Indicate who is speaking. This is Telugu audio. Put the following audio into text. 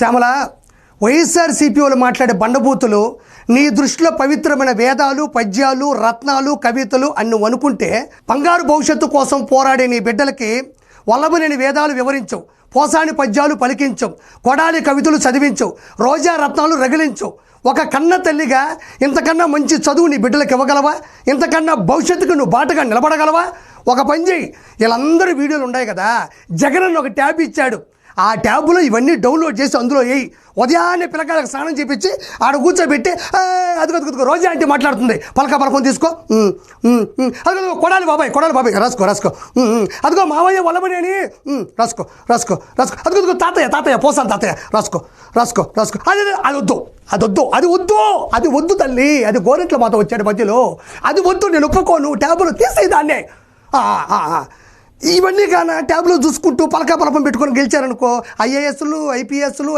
Speaker 1: శ్యామల వైఎస్ఆర్సీపీ వాళ్ళు మాట్లాడే బండబూతులు నీ దృష్టిలో పవిత్రమైన వేదాలు పద్యాలు రత్నాలు కవితలు అని నువ్వు అనుకుంటే బంగారు భవిష్యత్తు కోసం పోరాడే నీ బిడ్డలకి వల్లభనేని వేదాలు వివరించవు. పోసాని పద్యాలు పలికించవు. కొడాలి కవితలు చదివించవు. రోజా రత్నాలు రగిలించవు. ఒక కన్న తల్లిగా ఇంతకన్నా మంచి చదువు నీ బిడ్డలకు ఇవ్వగలవా? ఇంతకన్నా భవిష్యత్తుకు నువ్వు బాటగా నిలబడగలవా? ఒక పని చేయి వీళ్ళందరూ వీడియోలు ఉన్నాయి కదా. జగన్ ఒక ట్యాబ్ ఇచ్చాడు. ఆ ట్యాబ్లో ఇవన్నీ డౌన్లోడ్ చేసి అందులో వేయి ఉదయాన్నే పిల్లకాయలకు స్నానం చేపించి ఆడ కూర్చోబెట్టి అది అదిగో అదిగో రోజా అంటే మాట్లాడుతుంది. పలక పలకం తీసుకో. అదిగో కొడాలి బాబాయ్ కొడాలి బాబాయ్. రాసుకో రాసుకో. అదిగో మావయ్య వల్లబడేని రాసుకో రాసుకో రాసుకో. అదిగో తాతయ్య తాతయ్య పోసాను తాతయ్య. రాసుకో రాసుకో రాసుకో. అది అది- వద్దు అది వద్దు అది వద్దు అది వద్దు తల్లి. అది గోరెంట్ల మాత వచ్చాడు మధ్యలో. అది వద్దు నేను ఒప్పుకోను. ట్యాబ్లో తీసేదాన్నే ఆ. ఇవన్నీ కానీ ట్యాబ్లో చూసుకుంటూ పలకా పలపం పెట్టుకొని గెలిచారనుకో ఐఏఎస్లు ఐపీఎస్లు